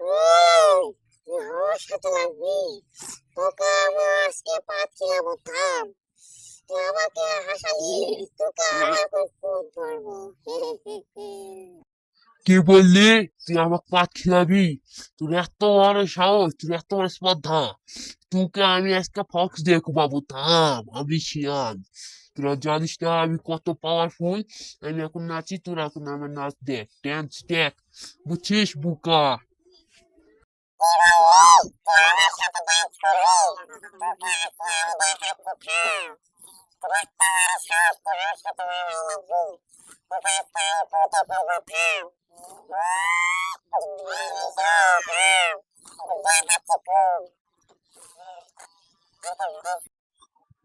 তুই তুই আমাকে কি বললি? তুই আমাকে পাত তোর এত বড় সাহস, তোর এত বড় স্পর্ধা তোকে আমি আজকে ফক্স দেখো বাবু থাম, আমি শিয়াল। তোরা জানিস না আমি কত পাওয়ারফুল আমি এখন নাচি, তোরা এখন আমার নাচ দেখ ড্যান্স দেখ। বুঝছিস, বুকা?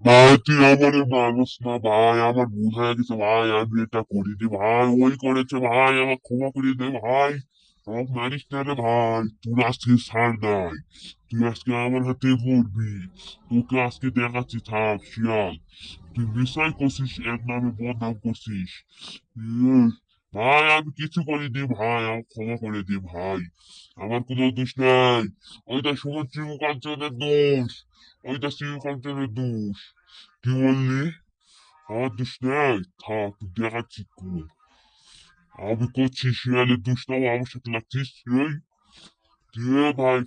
ভাই আমার মানুষ না, ভাই, আমার হয়ে গেছে, ভাই, আমি এটা করিনি, ভাই, ওই করেছে, ভাই আমার ক্ষমা করে দে, ভাই। আমাকে মারিস না রে ভাই তুই আজকে ছাড় নাই। তুই আজকে আমার হাতে মরবি তোকে আজকে দেখাচ্ছি থাক শিয়াল। তুই মিশাই করছিস, এক নামে বদনাম করছিস। ভাই, আমি কিছু করিনি ভাই, আমাকে ক্ষমা করে দে, ভাই। আমার কোনো দোষ নাই। ওইটা সুমন কাঞ্চনের দোষ। ওইটা কাঞ্চনের দোষ। কি বললি? আমার দোষ নাই? থাক দেখাচ্ছি তুই আমি করছি শিয়ালের দোষ নাও আমার সাথে লাগছিস? এই? দে ভাই